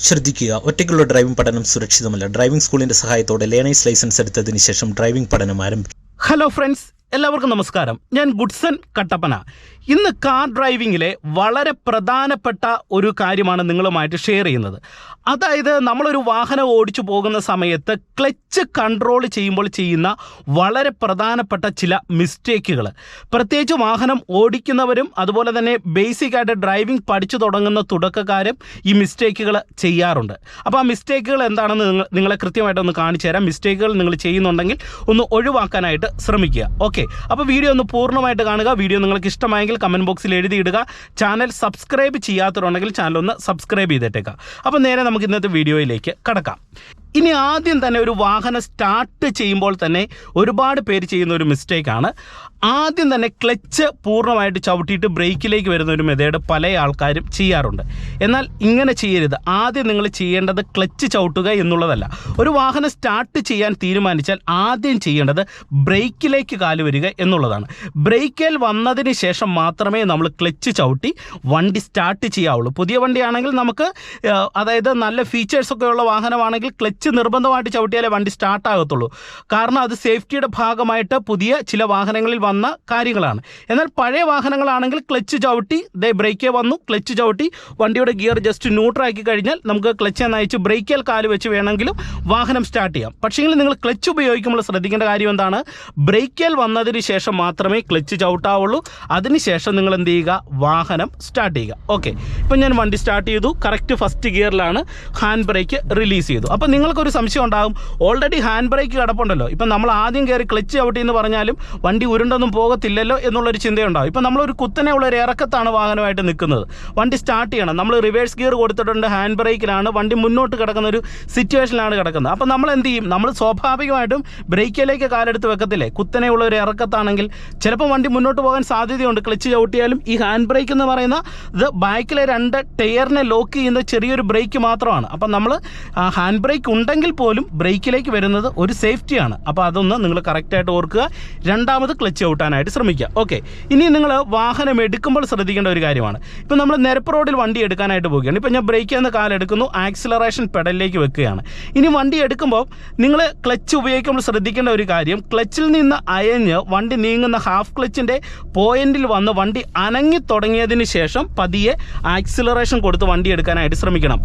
ശ്രദ്ധിക്കുക. ഒറ്റയ്ക്കുള്ള ഡ്രൈവിംഗ് പഠനം സുരക്ഷിതമല്ല. ഡ്രൈവിംഗ് സ്കൂളിന്റെ സഹായത്തോടെ ലേണേഴ്സ് ലൈസൻസ് എടുത്തതിന് ശേഷം ഡ്രൈവിംഗ് പഠനം ആരംഭിക്കും ഹലോ ഫ്രണ്ട്സ് എല്ലാവർക്കും നമസ്കാരം. ഞാൻ ഗുഡ്സൺ കട്ടപ്പന. ഇന്ന് കാർ ഡ്രൈവിങ്ങിലെ വളരെ പ്രധാനപ്പെട്ട ഒരു കാര്യമാണ് നിങ്ങളുമായിട്ട് ഷെയർ ചെയ്യുന്നത്. അതായത് നമ്മളൊരു വാഹനം ഓടിച്ചു പോകുന്ന സമയത്ത് ക്ലച്ച് കൺട്രോൾ ചെയ്യുമ്പോൾ ചെയ്യുന്ന വളരെ പ്രധാനപ്പെട്ട ചില മിസ്റ്റേക്കുകൾ. പ്രത്യേകിച്ച് വാഹനം ഓടിക്കുന്നവരും അതുപോലെ തന്നെ ബേസിക് ആയിട്ട് ഡ്രൈവിംഗ് പഠിച്ചു തുടങ്ങുന്ന തുടക്കക്കാരും ഈ മിസ്റ്റേക്കുകൾ ചെയ്യാറുണ്ട്. അപ്പോൾ ആ മിസ്റ്റേക്കുകൾ എന്താണെന്ന് നിങ്ങൾ നിങ്ങളെ കൃത്യമായിട്ടൊന്ന് കാണിച്ചു തരാം. മിസ്റ്റേക്കുകൾ നിങ്ങൾ ചെയ്യുന്നുണ്ടെങ്കിൽ ഒന്ന് ഒഴിവാക്കാനായിട്ട് ശ്രമിക്കുക. ഓക്കെ. അപ്പോൾ വീഡിയോ ഒന്ന് പൂർണമായിട്ട് കാണുക. വീഡിയോ നിങ്ങൾക്ക് ഇഷ്ടമായെങ്കിൽ കമന്റ് ബോക്സിൽ എഴുതിയിടുക. ചാനൽ സബ്സ്ക്രൈബ് ചെയ്യാത്തവരുണ്ടെങ്കിൽ ചാനൽ ഒന്ന് സബ്സ്ക്രൈബ് ചെയ്തിട്ടേക്കുക അപ്പോൾ നേരെ നമുക്ക് ഇന്നത്തെ വീഡിയോയിലേക്ക് കടക്കാം. ഇനി ആദ്യം തന്നെ ഒരു വാഹനം സ്റ്റാർട്ട് ചെയ്യുമ്പോൾ തന്നെ ഒരുപാട് പേര് ചെയ്യുന്ന ഒരു മിസ്റ്റേക്കാണ് ആദ്യം തന്നെ ക്ലച്ച് പൂർണമായിട്ട് ചവിട്ടിയിട്ട് ബ്രേക്കിലേക്ക് വരുന്ന ഒരു മെതേഡ് പല ആൾക്കാരും ചെയ്യാറുണ്ട്. എന്നാൽ ഇങ്ങനെ ചെയ്യരുത്. ആദ്യം നിങ്ങൾ ചെയ്യേണ്ടത് ക്ലച്ച് ചവിട്ടുക എന്നുള്ളതല്ല. ഒരു വാഹനം സ്റ്റാർട്ട് ചെയ്യാൻ തീരുമാനിച്ചാൽ ആദ്യം ചെയ്യേണ്ടത് ബ്രേക്കിലേക്ക് കാൽ വരിക എന്നുള്ളതാണ്. ബ്രേക്കിൽ വന്നതിന് ശേഷം മാത്രമേ നമ്മൾ ക്ലച്ച് ചവിട്ടി വണ്ടി സ്റ്റാർട്ട് ചെയ്യാവുള്ളൂ. പുതിയ വണ്ടിയാണെങ്കിൽ നമുക്ക് അതായത് നല്ല ഫീച്ചേഴ്സ് ഒക്കെ ഉള്ള വാഹനമാണെങ്കിൽ ക്ലച്ച് നിർബന്ധമായിട്ട് ചവിട്ടിയാലേ വണ്ടി സ്റ്റാർട്ട് ആകത്തുള്ളൂ. കാരണം അത് സേഫ്റ്റിയുടെ ഭാഗമായിട്ട് പുതിയ ചില വാഹനങ്ങളിൽ വന്ന കാര്യങ്ങളാണ്. എന്നാൽ പഴയ വാഹനങ്ങളാണെങ്കിൽ ക്ലച്ച് ചവിട്ടി ദേ ബ്രേക്കേ വന്നു ക്ലച്ച് ചവിട്ടി വണ്ടിയുടെ ഗിയർ ജസ്റ്റ് ന്യൂട്രാക്കി കഴിഞ്ഞാൽ നമുക്ക് ക്ലച്ച് നയിച്ച് ബ്രേക്കിൽ കാൽ വെച്ച് വേണമെങ്കിലും വാഹനം സ്റ്റാർട്ട് ചെയ്യാം. പക്ഷേങ്കിൽ നിങ്ങൾ ക്ലച്ച് ഉപയോഗിക്കുമ്പോൾ ശ്രദ്ധിക്കേണ്ട കാര്യം എന്താണ്? ബ്രേക്കിൽ വന്നതിന് ശേഷം മാത്രമേ ക്ലച്ച് ചവിട്ടാവുള്ളൂ. അതിനുശേഷം നിങ്ങൾ എന്ത് ചെയ്യുക? വാഹനം സ്റ്റാർട്ട് ചെയ്യുക. ഓക്കെ ഇപ്പം ഞാൻ വണ്ടി സ്റ്റാർട്ട് ചെയ്തു. കറക്റ്റ് ഫസ്റ്റ് ഗിയറിലാണ് ഹാൻഡ് ബ്രേക്ക് റിലീസ് ചെയ്തു. അപ്പോൾ നിങ്ങൾക്കൊരു സംശയം ഉണ്ടാകും. ഓൾറെഡി ഹാൻഡ് ബ്രേക്ക് കിടപ്പുണ്ടല്ലോ. ഇപ്പം നമ്മൾ ആദ്യം കയറി ക്ലച്ച് ചവിട്ടി എന്ന് പറഞ്ഞാലും വണ്ടി ഉരുണ്ടൊന്നും പോകത്തില്ലല്ലോ എന്നുള്ളൊരു ചിന്തയുണ്ടാവും. ഇപ്പം നമ്മളൊരു കുത്തനെ ഉള്ള ഒരു ഇറക്കത്താണ് വാഹനമായിട്ട് നിൽക്കുന്നത്. വണ്ടി സ്റ്റാർട്ട് ചെയ്യണം. നമ്മൾ റിവേഴ്സ് ഗിയർ കൊടുത്തിട്ടുണ്ട് ഹാൻഡ് ബ്രേക്കിലാണ് വണ്ടി മുന്നോട്ട് കിടക്കുന്ന ഒരു സിറ്റുവേഷനിലാണ് കിടക്കുന്നത്. അപ്പം നമ്മൾ എന്ത് ചെയ്യും? നമ്മൾ സ്വാഭാവികമായിട്ടും ബ്രേക്കിലേക്ക് കാലെടുത്ത് വെക്കത്തില്ലേ? കുത്തനെ ഉള്ള ഒരു ഇറക്കത്താണെങ്കിൽ ചിലപ്പോൾ വണ്ടി മുന്നോട്ട് പോകാൻ സാധ്യതയുണ്ട്. ക്ലച്ച് ചവിട്ടിയാലും ഈ ഹാൻഡ് ബ്രേക്ക് എന്ന് പറയുന്ന ഇത് ബാക്കിലെ രണ്ട് ടയറിനെ ലോക്ക് ചെയ്യുന്ന ചെറിയൊരു ബ്രേക്ക് മാത്രമാണ്. അപ്പം നമ്മൾ ഹാൻഡ് ബ്രേക്ക് ഉണ്ടെങ്കിൽ പോലും ബ്രേക്കിലേക്ക് വരുന്നത് ഒരു സേഫ്റ്റിയാണ് അപ്പോൾ അതൊന്ന് നിങ്ങൾ കറക്റ്റായിട്ട് ഓർക്കുക. രണ്ടാമത് ക്ലച്ച് ഔട്ടാനായിട്ട് ശ്രമിക്കുക. ഓക്കെ ഇനി നിങ്ങൾ വാഹനം എടുക്കുമ്പോൾ ശ്രദ്ധിക്കേണ്ട ഒരു കാര്യമാണ്. ഇപ്പം നമ്മൾ നിരപ്പ് റോഡിൽ വണ്ടി എടുക്കാനായിട്ട് പോവുകയാണ്. ഇപ്പം ഞാൻ ബ്രേക്ക് എന്ന കാലെടുക്കുന്നു ആക്സിലറേഷൻ പെഡലിലേക്ക് വെക്കുകയാണ്. ഇനി വണ്ടി എടുക്കുമ്പോൾ നിങ്ങൾ ക്ലച്ച് ഉപയോഗിക്കുമ്പോൾ ശ്രദ്ധിക്കേണ്ട ഒരു കാര്യം ക്ലച്ചിൽ നിന്ന് അയഞ്ഞ് വണ്ടി നീങ്ങുന്ന ഹാഫ് ക്ലച്ചിന്റെ പോയിന്റിൽ വന്ന് വണ്ടി അനങ്ങി തുടങ്ങിയതിന് ശേഷം പതിയെ ആക്സിലറേഷൻ കൊടുത്ത് വണ്ടി എടുക്കാനായിട്ട് ശ്രമിക്കണം.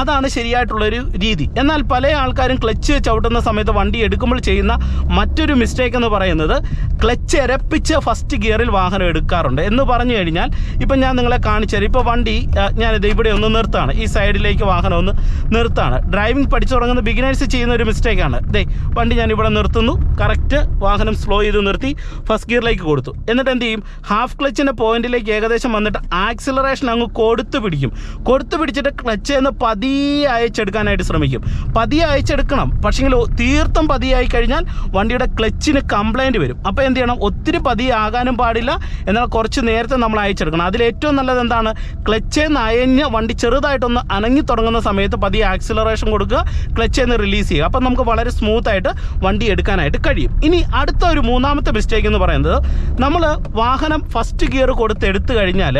അതാണ് ശരിയായിട്ടുള്ളൊരു രീതി. എന്നാൽ പല ആൾക്കാരും ക്ലച്ച് ചവിട്ടുന്ന സമയത്ത് വണ്ടി എടുക്കുമ്പോൾ ചെയ്യുന്ന മറ്റൊരു മിസ്റ്റേക്ക് എന്ന് പറയുന്നത് ക്ലച്ച് എരപ്പിച്ച് ഫസ്റ്റ് ഗിയറിൽ വാഹനം എടുക്കാറുണ്ട്. എന്ന് പറഞ്ഞു കഴിഞ്ഞാൽ ഇപ്പം ഞാൻ നിങ്ങളെ കാണിച്ചു തരാം. ഇപ്പോൾ വണ്ടി ഞാനിത് ഇവിടെ ഒന്ന് നിർത്താണ് ഈ സൈഡിലേക്ക് വാഹനം ഒന്ന് നിർത്താണ് ഡ്രൈവിംഗ് പഠിച്ചു തുടങ്ങുന്ന ബിഗിനേഴ്സ് ചെയ്യുന്ന ഒരു മിസ്റ്റേക്കാണ് ദേ വണ്ടി ഞാൻ ഇവിടെ നിർത്തുന്നു. കറക്റ്റ് വാഹനം സ്ലോ ചെയ്ത് നിർത്തി ഫസ്റ്റ് ഗിയറിലേക്ക് കൊടുത്തു. എന്നിട്ട് എന്ത് ചെയ്യും? ഹാഫ് ക്ലച്ചിന്റെ പോയിന്റിലേക്ക് ഏകദേശം വന്നിട്ട് ആക്സിലറേഷൻ അങ്ങ് കൊടുത്തു പിടിക്കും. കൊടുത്തു പിടിച്ചിട്ട് ക്ലച്ച് എന്ന് പതിയെ അയച്ചെടുക്കാനായിട്ട് ശ്രമിക്കും. പതിയെ അയച്ചെടുക്കണം. പക്ഷേങ്കിൽ തീർത്തും പതിയായി കഴിഞ്ഞാൽ വണ്ടിയുടെ ക്ലച്ചിന് കംപ്ലൈന്റ് വരും. അപ്പോൾ എന്ത് ചെയ്യണം? ഒത്തിരി പതി ആകാനും പാടില്ല എന്നാൽ കുറച്ച് നേരത്തെ നമ്മൾ അയച്ചെടുക്കണം. അതിൽ ഏറ്റവും നല്ലത് എന്താണ്? ക്ലച്ച് നയഞ്ഞ വണ്ടി ചെറുതായിട്ടൊന്ന് അനങ്ങി തുടങ്ങുന്ന സമയത്ത് പതി ആക്സിലറേഷൻ കൊടുക്കുക ക്ലച്ചേന്ന് റിലീസ് ചെയ്യുക. അപ്പം നമുക്ക് വളരെ സ്മൂത്ത് ആയിട്ട് വണ്ടി എടുക്കാനായിട്ട് കഴിയും. ഇനി അടുത്ത ഒരു മൂന്നാമത്തെ മിസ്റ്റേക്ക് എന്ന് പറയുന്നത് നമ്മൾ വാഹനം ഫസ്റ്റ് ഗിയർ കൊടുത്ത് എടുത്തു കഴിഞ്ഞാൽ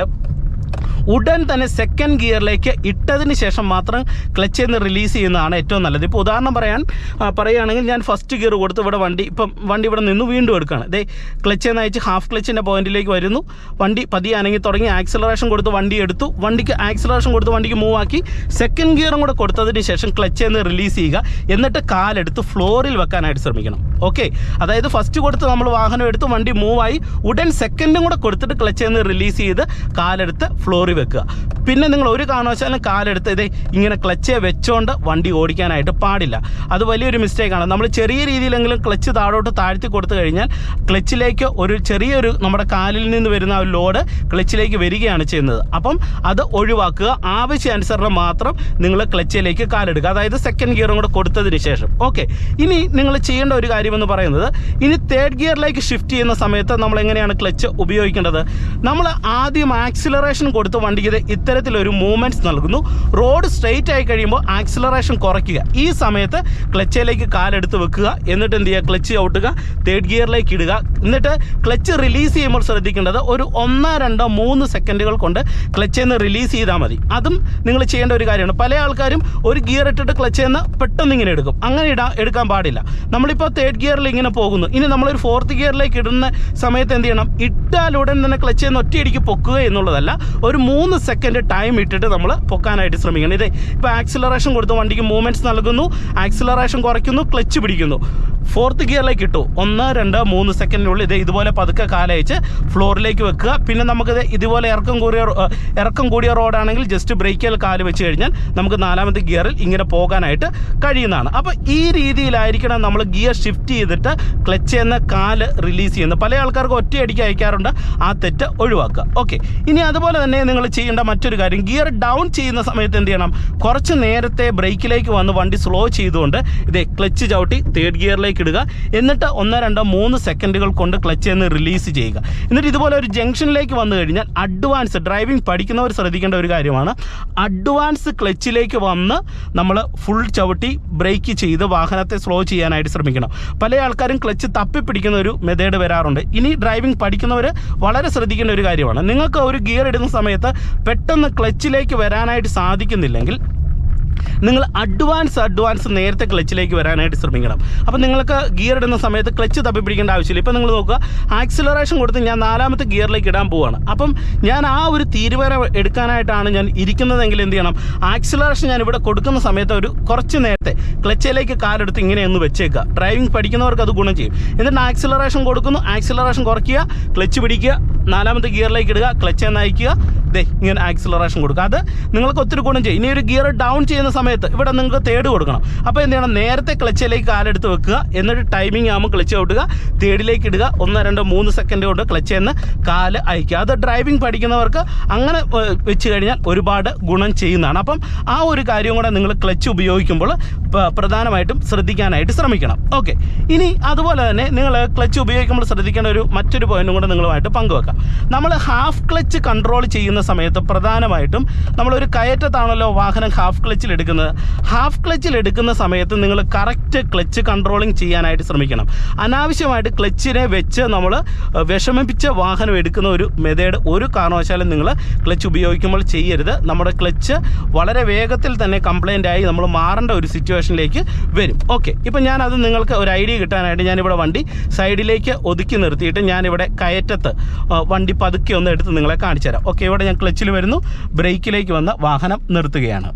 ഉടൻ തന്നെ സെക്കൻഡ് ഗിയറിലേക്ക് ഇട്ടതിന് ശേഷം മാത്രം ക്ലച്ച് നിന്ന് റിലീസ് ചെയ്യുന്നതാണ് ഏറ്റവും നല്ലത്. ഇപ്പോൾ ഉദാഹരണം പറയാൻ പറയുകയാണെങ്കിൽ ഞാൻ ഫസ്റ്റ് ഗിയർ കൊടുത്ത് ഇവിടെ വണ്ടി ഇപ്പം വണ്ടി ഇവിടെ നിന്ന് വീണ്ടും എടുക്കുകയാണ്. ദേ ക്ലച്ച് നിന്ന് അയച്ച് ഹാഫ് ക്ലച്ചിന്റെ പോയിന്റിലേക്ക് വരുന്നു. വണ്ടി പതിയെ അനങ്ങി തുടങ്ങി ആക്സിലറേഷൻ കൊടുത്ത് വണ്ടി എടുത്തു. വണ്ടിക്ക് ആക്സിലറേഷൻ കൊടുത്ത് വണ്ടിക്ക് മൂവ് ആക്കി. സെക്കൻഡ് ഗിയറും കൂടെ കൊടുത്തതിന് ശേഷം ക്ലച്ച് നിന്ന് റിലീസ് ചെയ്യുക. എന്നിട്ട് കാലെടുത്ത് ഫ്ലോറിൽ വെക്കാനായിട്ട് ശ്രമിക്കണം. ഓക്കെ അതായത് ഫസ്റ്റ് കൊടുത്ത് നമ്മൾ വാഹനം എടുത്ത് വണ്ടി മൂവായി ഉടൻ സെക്കൻഡും കൂടെ കൊടുത്തിട്ട് ക്ലച്ച് നിന്ന് റിലീസ് ചെയ്ത് കാലെടുത്ത് ഫ്ലോറിൽ വെക്കുക. പിന്നെ നിങ്ങൾ ഒരു കാരണവശാലും കാലെടുത്ത് ഇത് ഇങ്ങനെ ക്ലച്ച് വെച്ചോണ്ട് വണ്ടി ഓടിക്കാനായിട്ട് പാടില്ല. അത് വലിയൊരു മിസ്റ്റേക്കാണ് നമ്മൾ ചെറിയ രീതിയിലെങ്കിലും ക്ലച്ച് താഴോട്ട് താഴ്ത്തി കൊടുത്തു കഴിഞ്ഞാൽ ക്ലച്ചിലേക്ക് ഒരു ചെറിയൊരു നമ്മുടെ കാലിൽ നിന്ന് വരുന്ന ഒരു ലോഡ് ക്ലച്ചിലേക്ക് വരികയാണ് ചെയ്യുന്നത്. അപ്പം അത് ഒഴിവാക്കുക. ആവശ്യാനുസരണം മാത്രം നിങ്ങൾ ക്ലച്ചിലേക്ക് കാലെടുക്കുക. അതായത് സെക്കൻഡ് ഗിയറും കൂടെ കൊടുത്തതിന് ശേഷം. ഓക്കെ ഇനി നിങ്ങൾ ചെയ്യേണ്ട ഒരു കാര്യമെന്ന് പറയുന്നത് ഇനി തേർഡ് ഗിയറിലേക്ക് ഷിഫ്റ്റ് ചെയ്യുന്ന സമയത്ത് നമ്മൾ എങ്ങനെയാണ് ക്ലച്ച് ഉപയോഗിക്കേണ്ടത്? നമ്മൾ ആദ്യം ആക്സിലറേഷൻ കൊടുത്ത് വണ്ടിക്ക് ഇത് ഇത്തരത്തിലൊരു മൂവ്മെന്റ്സ് നൽകുന്നു. റോഡ് സ്ട്രെയിറ്റ് ആയി കഴിയുമ്പോൾ ആക്സിലറേഷൻ കുറയ്ക്കുക. ഈ സമയത്ത് ക്ലച്ചിലേക്ക് കാലെടുത്ത് വെക്കുക. എന്നിട്ട് എന്ത് ചെയ്യുക? ക്ലച്ച് ഔട്ടുക തേർഡ് ഗിയറിലേക്ക് ഇടുക. എന്നിട്ട് ക്ലച്ച് റിലീസ് ചെയ്യുമ്പോൾ ശ്രദ്ധിക്കേണ്ടത് ഒരു ഒന്നോ രണ്ടോ മൂന്ന് സെക്കൻഡുകൾ കൊണ്ട് ക്ലച്ചിൽ നിന്ന് റിലീസ് ചെയ്താൽ മതി. അതും നിങ്ങൾ ചെയ്യേണ്ട ഒരു കാര്യമാണ്. പല ആൾക്കാരും ഒരു ഗിയർ ഇട്ടിട്ട് ക്ലച്ചിൽ നിന്ന് പെട്ടെന്ന് ഇങ്ങനെ എടുക്കും. അങ്ങനെ ഇടാ എടുക്കാൻ പാടില്ല. നമ്മളിപ്പോൾ തേർഡ് ഗിയറിൽ ഇങ്ങനെ പോകുന്നു. ഇനി നമ്മളൊരു ഫോർത്ത് ഗിയറിലേക്ക് ഇടുന്ന സമയത്ത് എന്ത് ചെയ്യണം? ഇട്ടാൽ ഉടൻ തന്നെ ക്ലച്ചിൽ നിന്ന് ഒറ്റയടിക്ക് പൊക്കുക എന്നുള്ളതല്ല. ഒരു മൂന്ന് സെക്കൻഡ് ടൈം ഇട്ടിട്ട് നമ്മൾ പൊക്കാനായിട്ട് ശ്രമിക്കണം. ഇതേ ഇപ്പോൾ ആക്സിലറേഷൻ കൊടുത്ത് വണ്ടിക്ക് മൂവ്മെന്റ്സ് നൽകുന്നു. ആക്സിലറേഷൻ കുറയ്ക്കുന്നു ക്ലച്ച് പിടിക്കുന്നു. ഫോർത്ത് ഗിയറിലേക്ക് ഇട്ടു. ഒന്ന് രണ്ട് മൂന്ന് സെക്കൻഡിനുള്ളിൽ ഇത് ഇതുപോലെ പതുക്കെ കാലയച്ച് ഫ്ലോറിലേക്ക് വെക്കുക. പിന്നെ നമുക്കിത് ഇതുപോലെ ഇറക്കം കൂടിയ ഇറക്കം കൂടിയ റോഡാണെങ്കിൽ ജസ്റ്റ് ബ്രേക്കിൽ കാൽ വെച്ച് കഴിഞ്ഞാൽ നമുക്ക് നാലാമത്തെ ഗിയറിൽ ഇങ്ങനെ പോകാനായിട്ട് കഴിയുന്നതാണ്. അപ്പോൾ ഈ രീതിയിലായിരിക്കണം നമ്മൾ ഗിയർ ഷിഫ്റ്റ് ചെയ്തിട്ട് ക്ലച്ച് എന്ന കാൽ റിലീസ് ചെയ്യുന്നത്. പല ആൾക്കാർക്ക് ഒറ്റയടിക്ക് അയക്കാറുണ്ട്. ആ തെറ്റ് ഒഴിവാക്കുക. ഓക്കെ ഇനി അതുപോലെ തന്നെ നിങ്ങൾ ചെയ്യേണ്ട മറ്റൊരു കാര്യം. ഗിയർ ഡൗൺ ചെയ്യുന്ന സമയത്ത് എന്ത് ചെയ്യണം? കുറച്ച് നേരത്തെ ബ്രേക്കിലേക്ക് വന്ന് വണ്ടി സ്ലോ ചെയ്തുകൊണ്ട് ഇതേ ക്ലച്ച് ചവിട്ടി തേർഡ് ഗിയറിലേക്ക് ഇടുക. എന്നിട്ട് ഒന്ന് രണ്ടോ മൂന്ന് സെക്കൻഡുകൾ കൊണ്ട് ക്ലച്ച് എന്ന് റിലീസ് ചെയ്യുക. എന്നിട്ട് ഇതുപോലെ ഒരു ജംഗ്ഷനിലേക്ക് വന്നു കഴിഞ്ഞാൽ അഡ്വാൻസ് ഡ്രൈവിംഗ് പഠിക്കുന്നവർ ശ്രദ്ധിക്കേണ്ട ഒരു കാര്യമാണ്. അഡ്വാൻസ് ക്ലച്ചിലേക്ക് വന്ന് നമ്മൾ ഫുൾ ചവിട്ടി ബ്രേക്ക് ചെയ്ത് വാഹനത്തെ സ്ലോ ചെയ്യാനായിട്ട് ശ്രമിക്കണം. പല ആൾക്കാരും ക്ലച്ച് തപ്പി പിടിക്കുന്ന ഒരു മെത്തേഡ് വരാറുണ്ട്. ഇനി ഡ്രൈവിംഗ് പഠിക്കുന്നവർ വളരെ ശ്രദ്ധിക്കേണ്ട ഒരു കാര്യമാണ്. നിങ്ങൾക്ക് ഒരു ഗിയർ ഇടുന്ന സമയത്ത് പെട്ടെന്ന് ക്ലച്ചിലേക്ക് വരാനായിട്ട് സാധിക്കുന്നില്ലെങ്കിൽ നിങ്ങൾ അഡ്വാൻസ് അഡ്വാൻസ് നേരത്തെ ക്ലച്ചിലേക്ക് വരാനായിട്ട് ശ്രമിക്കണം. അപ്പോൾ നിങ്ങൾക്ക് ഗിയർ ഇടുന്ന സമയത്ത് ക്ലച്ച് തപ്പി പിടിക്കേണ്ട ആവശ്യമില്ല. ഇപ്പോൾ നിങ്ങൾ നോക്കുക ആക്സിലറേഷൻ കൊടുത്ത് ഞാൻ നാലാമത്തെ ഗിയറിലേക്ക് ഇടാൻ പോവുകയാണ് അപ്പം ഞാൻ ആ ഒരു തീരുമാനം എടുക്കാനായിട്ടാണ് ഞാൻ ഇരിക്കുന്നതെങ്കിൽ എന്ത് ചെയ്യണം? ആക്സിലറേഷൻ ഞാൻ ഇവിടെ കൊടുക്കുന്ന സമയത്ത് ഒരു കുറച്ച് നേരത്തെ ക്ലച്ചിലേക്ക് കാലെടുത്ത് ഇങ്ങനെ ഒന്ന് വെച്ചേക്കുക. ഡ്രൈവിംഗ് പഠിക്കുന്നവർക്ക് അത് ഗുണം ചെയ്യും. എന്നിട്ട് ആക്സിലറേഷൻ കൊടുക്കുന്നു. ആക്സിലറേഷൻ കുറയ്ക്കുക ക്ലച്ച് പിടിക്കുക നാലാമത്തെ ഗിയറിലേക്ക് ഇടുക ക്ലച്ച് എന്ന് അയക്കുക ദേ ഇങ്ങനെ ആക്സിലറേഷൻ കൊടുക്കുക. അത് നിങ്ങൾക്ക് ഒത്തിരി ഗുണം ചെയ്യും. ഇനി ഒരു ഗിയർ ഡൗൺ ചെയ്യുന്ന സമയത്ത് ഇവിടെ നിങ്ങൾക്ക് തേർഡ് കൊടുക്കണം. അപ്പോൾ എന്ത് ചെയ്യണം? നേരത്തെ ക്ലച്ചിലേക്ക് കാലെടുത്ത് വെക്കുക. എന്നിട്ട് ടൈമിംഗ് ആകുമ്പോൾ ക്ലച്ച് ഔട്ടുക. തേർഡിലേക്ക് ഇടുക. ഒന്ന് രണ്ട് മൂന്ന് സെക്കൻഡ് കൊണ്ട് ക്ലച്ച് എന്ന് കാൽ അയക്കുക അത് ഡ്രൈവിംഗ് പഠിക്കുന്നവർക്ക് അങ്ങനെ വെച്ച് കഴിഞ്ഞാൽ ഒരുപാട് ഗുണം ചെയ്യുന്നതാണ്. അപ്പം ആ ഒരു കാര്യം കൂടെ നിങ്ങൾ ക്ലച്ച് ഉപയോഗിക്കുമ്പോൾ പ്രധാനമായിട്ടും ശ്രദ്ധിക്കാനായിട്ട് ശ്രമിക്കണം. ഓക്കെ. ഇനി അതുപോലെ തന്നെ നിങ്ങൾ ക്ലച്ച് ഉപയോഗിക്കുമ്പോൾ ശ്രദ്ധിക്കേണ്ട ഒരു മറ്റൊരു പോയിന്റും കൂടെ നിങ്ങളുമായിട്ട് പങ്കുവെക്കാം. നമ്മൾ ഹാഫ് ക്ലച്ച് കൺട്രോൾ ചെയ്യുന്ന സമയത്ത് പ്രധാനമായിട്ടും നമ്മളൊരു കയറ്റത്താണല്ലോ വാഹനം ഹാഫ് ക്ലച്ചിൽ എടുക്കുന്നത്. ഹാഫ് ക്ലച്ചിൽ എടുക്കുന്ന സമയത്ത് നിങ്ങൾ കറക്റ്റ് ക്ലച്ച് കൺട്രോളിങ് ചെയ്യാനായിട്ട് ശ്രമിക്കണം. അനാവശ്യമായിട്ട് ക്ലച്ചിനെ വെച്ച് നമ്മൾ വിഷമിപ്പിച്ച വാഹനം എടുക്കുന്ന ഒരു മെതേഡ് ഒരു കാരണവശാലും നിങ്ങൾ ക്ലച്ച് ഉപയോഗിക്കുമ്പോൾ ചെയ്യരുത്. നമ്മുടെ ക്ലച്ച് വളരെ വേഗത്തിൽ തന്നെ കംപ്ലൈന്റ് ആയി നമ്മൾ മാറേണ്ട ഒരു സിറ്റുവേഷനിലേക്ക് വരും. ഓക്കെ ഇപ്പം ഞാനത് നിങ്ങൾക്ക് ഒരു ഐഡിയ കിട്ടാനായിട്ട് ഞാനിവിടെ വണ്ടി സൈഡിലേക്ക് ഒതുക്കി നിർത്തിയിട്ട് ഞാനിവിടെ കയറ്റത്ത് വണ്ടി പതുക്കെ ഒന്ന് എടുത്ത് നിങ്ങളെ കാണിച്ചു തരാം ഓക്കെ ഇവിടെ ഞാൻ ക്ലച്ചിൽ വരുന്നു ബ്രേക്കിലേക്ക് വന്ന് വാഹനം നിർത്തുകയാണ്.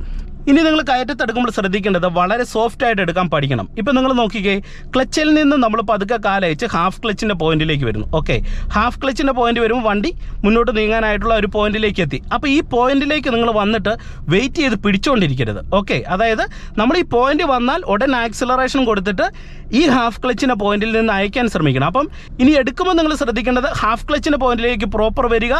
ഇനി നിങ്ങൾ കയറ്റത്തെടുക്കുമ്പോൾ ശ്രദ്ധിക്കേണ്ടത് വളരെ സോഫ്റ്റ് ആയിട്ട് എടുക്കാൻ പഠിക്കണം. ഇപ്പം നിങ്ങൾ നോക്കിക്കേ ക്ലച്ചിൽ നിന്ന് നമ്മൾ പതുക്കെ കാലയച്ച് ഹാഫ് ക്ലച്ചിന്റെ പോയിന്റിലേക്ക് വരുന്നു. ഓക്കെ ഹാഫ് ക്ലച്ചിന്റെ പോയിന്റ് വരുമ്പോൾ വണ്ടി മുന്നോട്ട് നീങ്ങാനായിട്ടുള്ള ഒരു പോയിന്റിലേക്ക് എത്തി. അപ്പോൾ ഈ പോയിന്റിലേക്ക് നിങ്ങൾ വന്നിട്ട് വെയിറ്റ് ചെയ്ത് പിടിച്ചുകൊണ്ടിരിക്കരുത് ഓക്കെ അതായത് നമ്മൾ ഈ പോയിന്റ് വന്നാൽ ഉടൻ ആക്സിലറേഷൻ കൊടുത്തിട്ട് ഈ ഹാഫ് ക്ലച്ചിന്റെ പോയിന്റിൽ നിന്ന് അയക്കാൻ ശ്രമിക്കണം. അപ്പം ഇനി എടുക്കുമ്പോൾ നിങ്ങൾ ശ്രദ്ധിക്കേണ്ടത് ഹാഫ് ക്ലച്ചിന്റെ പോയിന്റിലേക്ക് പ്രോപ്പർ വരിക.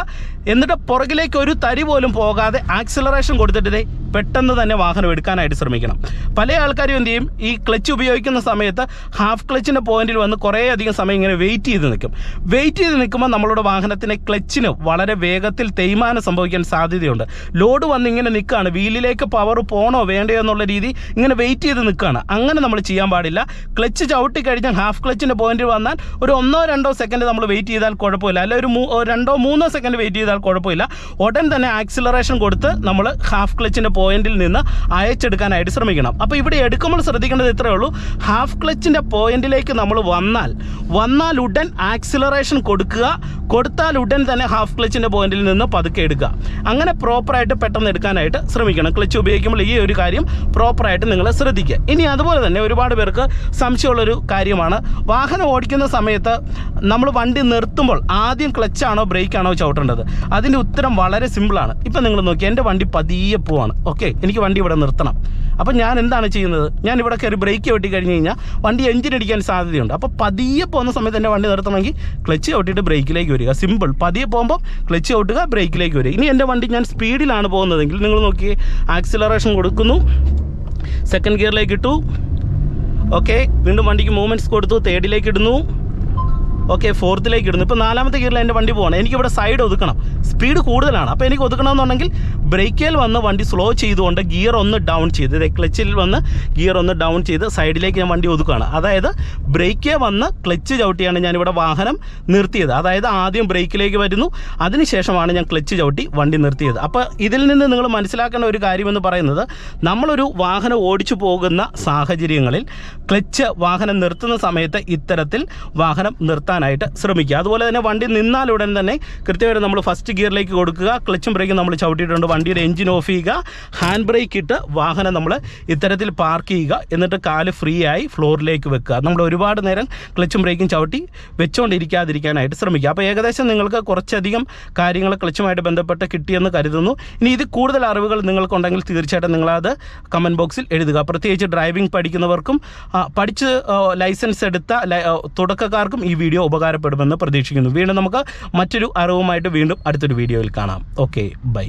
എന്നിട്ട് പുറകിലേക്ക് ഒരു തരി പോലും പോകാതെ ആക്സിലറേഷൻ കൊടുത്തിട്ട് പെട്ടെന്ന് തന്നെ വാഹനം എടുക്കാനായിട്ട് ശ്രമിക്കണം. പല ആൾക്കാരും എന്ത് ചെയ്യും? ഈ ക്ലച്ച് ഉപയോഗിക്കുന്ന സമയത്ത് ഹാഫ് ക്ലച്ചിന്റെ പോയിന്റിൽ വന്ന് കുറേ അധികം സമയം ഇങ്ങനെ വെയിറ്റ് ചെയ്ത് നിൽക്കും. വെയിറ്റ് ചെയ്ത് നിൽക്കുമ്പോൾ നമ്മളുടെ വാഹനത്തിന് ക്ലച്ചിന് വളരെ വേഗത്തിൽ തേയ്മാനം സംഭവിക്കാൻ സാധ്യതയുണ്ട്. ലോഡ് വന്ന് ഇങ്ങനെ നിൽക്കുകയാണ്. വീലിലേക്ക് പവർ പോണോ വേണ്ടയോ എന്നുള്ള രീതി ഇങ്ങനെ വെയിറ്റ് ചെയ്ത് നിൽക്കുകയാണ്. അങ്ങനെ നമ്മൾ ചെയ്യാൻ പാടില്ല. ക്ലച്ച് ചവിട്ടി കഴിഞ്ഞാൽ ഹാഫ് ക്ലച്ചിന്റെ പോയിന്റ് വന്നാൽ ഒരു ഒന്നോ രണ്ടോ സെക്കൻഡ് നമ്മൾ വെയിറ്റ് ചെയ്താൽ കുഴപ്പമില്ല. അല്ലെ ഒരു രണ്ടോ മൂന്നോ സെക്കൻഡ് വെയിറ്റ് ചെയ്താൽ കുഴപ്പമില്ല. ഉടൻ തന്നെ ആക്സിലറേഷൻ കൊടുത്ത് നമ്മൾ ഹാഫ് ക്ലച്ചിന്റെ പോയിന്റിൽ നിന്ന് അയച്ചെടുക്കാനായിട്ട് ശ്രമിക്കണം. അപ്പോൾ ഇവിടെ എടുക്കുമ്പോൾ ശ്രദ്ധിക്കേണ്ടത് ഇത്രയേ ഉള്ളൂ. ഹാഫ് ക്ലച്ചിന്റെ പോയിന്റിലേക്ക് നമ്മൾ വന്നാൽ വന്നാൽ ഉടൻ ആക്സിലറേഷൻ കൊടുക്കുക. കൊടുത്താൽ ഉടൻ തന്നെ ഹാഫ് ക്ലച്ചിന്റെ പോയിന്റിൽ നിന്ന് പതുക്കെ എടുക്കുക. അങ്ങനെ പ്രോപ്പറായിട്ട് പെട്ടെന്ന് എടുക്കാനായിട്ട് ശ്രമിക്കണം. ക്ലച്ച് ഉപയോഗിക്കുമ്പോൾ ഈ ഒരു കാര്യം പ്രോപ്പറായിട്ട് നിങ്ങൾ ശ്രദ്ധിക്കുക. ഇനി അതുപോലെ തന്നെ ഒരുപാട് പേർക്ക് സംശയമുള്ളൊരു കാര്യമാണ്. വാഹനം ഓടിക്കുന്ന സമയത്ത് നമ്മൾ വണ്ടി നിർത്തുമ്പോൾ ആദ്യം ക്ലച്ചാണോ ബ്രേക്കാണോ ചവിട്ടേണ്ടത്? അതിന്റെ ഉത്തരം വളരെ സിമ്പിളാണ്. ഇപ്പം നിങ്ങൾ നോക്കി എന്റെ വണ്ടി പതിയെ പോവാണ്. ഓക്കെ എനിക്ക് വണ്ടി ഇവിടെ നിർത്തണം. അപ്പം ഞാൻ എന്താണ് ചെയ്യുന്നത്? ഞാൻ ഇവിടെ കയറി ബ്രേക്ക് വെട്ടി കഴിഞ്ഞ് കഴിഞ്ഞാൽ വണ്ടി എഞ്ചിൻ അടിക്കാൻ സാധ്യതയുണ്ട്. അപ്പോൾ പതിയെ പോകുന്ന സമയത്ത് എന്റെ വണ്ടി നിർത്തണമെങ്കിൽ ക്ലച്ച് ചവിട്ടിയിട്ട് ബ്രേക്കിലേക്ക് വരിക. സിമ്പിൾ. പതിയെ പോകുമ്പോൾ ക്ലച്ച് ചവിട്ടുക ബ്രേക്കിലേക്ക് വരിക. ഇനി എന്റെ വണ്ടി ഞാൻ സ്പീഡിലാണ് പോകുന്നതെങ്കിൽ നിങ്ങൾ നോക്കി ആക്സിലറേഷൻ കൊടുക്കുന്നു. സെക്കൻഡ് ഗിയറിലേക്ക് ഇട്ടു. ഓക്കെ വീണ്ടും വണ്ടിക്ക് മൂവ്മെന്റ്സ് കൊടുത്തു തേർഡിലേക്ക് ഇടുന്നു. ഓക്കെ ഫോർത്തിലേക്ക് ഇടുന്നു. ഇപ്പോൾ നാലാമത്തെ ഗിയറിൽ എന്റെ വണ്ടി പോകണം എനിക്കിവിടെ സൈഡ് ഒതുക്കണം. സ്പീഡ് കൂടുതലാണ്. അപ്പോൾ എനിക്ക് ഒതുക്കണമെന്നുണ്ടെങ്കിൽ ബ്രേക്കിൽ വന്ന് വണ്ടി സ്ലോ ചെയ്തുകൊണ്ട് ഗിയർ ഒന്ന് ഡൗൺ ചെയ്ത് ക്ലച്ചിൽ വന്ന് ഗിയർ ഒന്ന് ഡൗൺ ചെയ്ത് സൈഡിലേക്ക് ഞാൻ വണ്ടി ഒതുക്കുകയാണ്. അതായത് ബ്രേക്കേ വന്ന് ക്ലച്ച് ചവിട്ടിയാണ് ഞാനിവിടെ വാഹനം നിർത്തിയത്. അതായത് ആദ്യം ബ്രേക്കിലേക്ക് വരുന്നു. അതിനുശേഷമാണ് ഞാൻ ക്ലച്ച് ചവിട്ടി വണ്ടി നിർത്തിയത്. അപ്പോൾ ഇതിൽ നിന്ന് നിങ്ങൾ മനസ്സിലാക്കേണ്ട ഒരു കാര്യമെന്ന് പറയുന്നത് നമ്മളൊരു വാഹനം ഓടിച്ചു പോകുന്ന സാഹചര്യങ്ങളിൽ ക്ലച്ച് വാഹനം നിർത്തുന്ന സമയത്ത് ഇത്തരത്തിൽ വാഹനം നിർത്താനായിട്ട് ശ്രമിക്കുക. അതുപോലെ തന്നെ വണ്ടി നിന്നാൽ ഉടൻ തന്നെ കൃത്യമായിട്ട് നമ്മൾ ഫസ്റ്റ് ഗിയറിലേക്ക് കൊടുക്കുക. ക്ലച്ചും ബ്രേക്കും നമ്മൾ ചവിട്ടിയിട്ടുണ്ട്. വണ്ടിയുടെ എഞ്ചിൻ ഓഫ് ചെയ്യുക. ഹാൻഡ് ബ്രേക്ക് ഇട്ട് വാഹനം നമ്മൾ ഇത്തരത്തിൽ പാർക്ക് ചെയ്യുക. എന്നിട്ട് കാൽ ഫ്രീ ആയി ഫ്ലോറിലേക്ക് വെക്കുക. നമ്മൾ ഒരുപാട് നേരം ക്ലച്ചും ബ്രേക്കും ചവിട്ടി വെച്ചുകൊണ്ടിരിക്കാതിരിക്കാനായിട്ട് ശ്രമിക്കുക. അപ്പോൾ ഏകദേശം നിങ്ങൾക്ക് കുറച്ചധികം കാര്യങ്ങൾ ക്ലച്ചുമായിട്ട് ബന്ധപ്പെട്ട് കിട്ടിയെന്ന് കരുതുന്നു. ഇനി ഇത് കൂടുതൽ അറിവുകൾ നിങ്ങൾക്കുണ്ടെങ്കിൽ തീർച്ചയായിട്ടും നിങ്ങളത് കമന്റ് ബോക്സിൽ എഴുതുക. പ്രത്യേകിച്ച് ഡ്രൈവിംഗ് പഠിക്കുന്നവർക്കും പഠിച്ച് ലൈസൻസ് എടുത്ത തുടക്കക്കാർക്കും ഈ വീഡിയോ ഉപകാരപ്പെടുമെന്ന് പ്രതീക്ഷിക്കുന്നു. വീണ്ടും നമുക്ക് മറ്റൊരു അറിവുമായിട്ട് വീണ്ടും അടുത്തൊരു വീഡിയോയിൽ കാണാം. Okay bye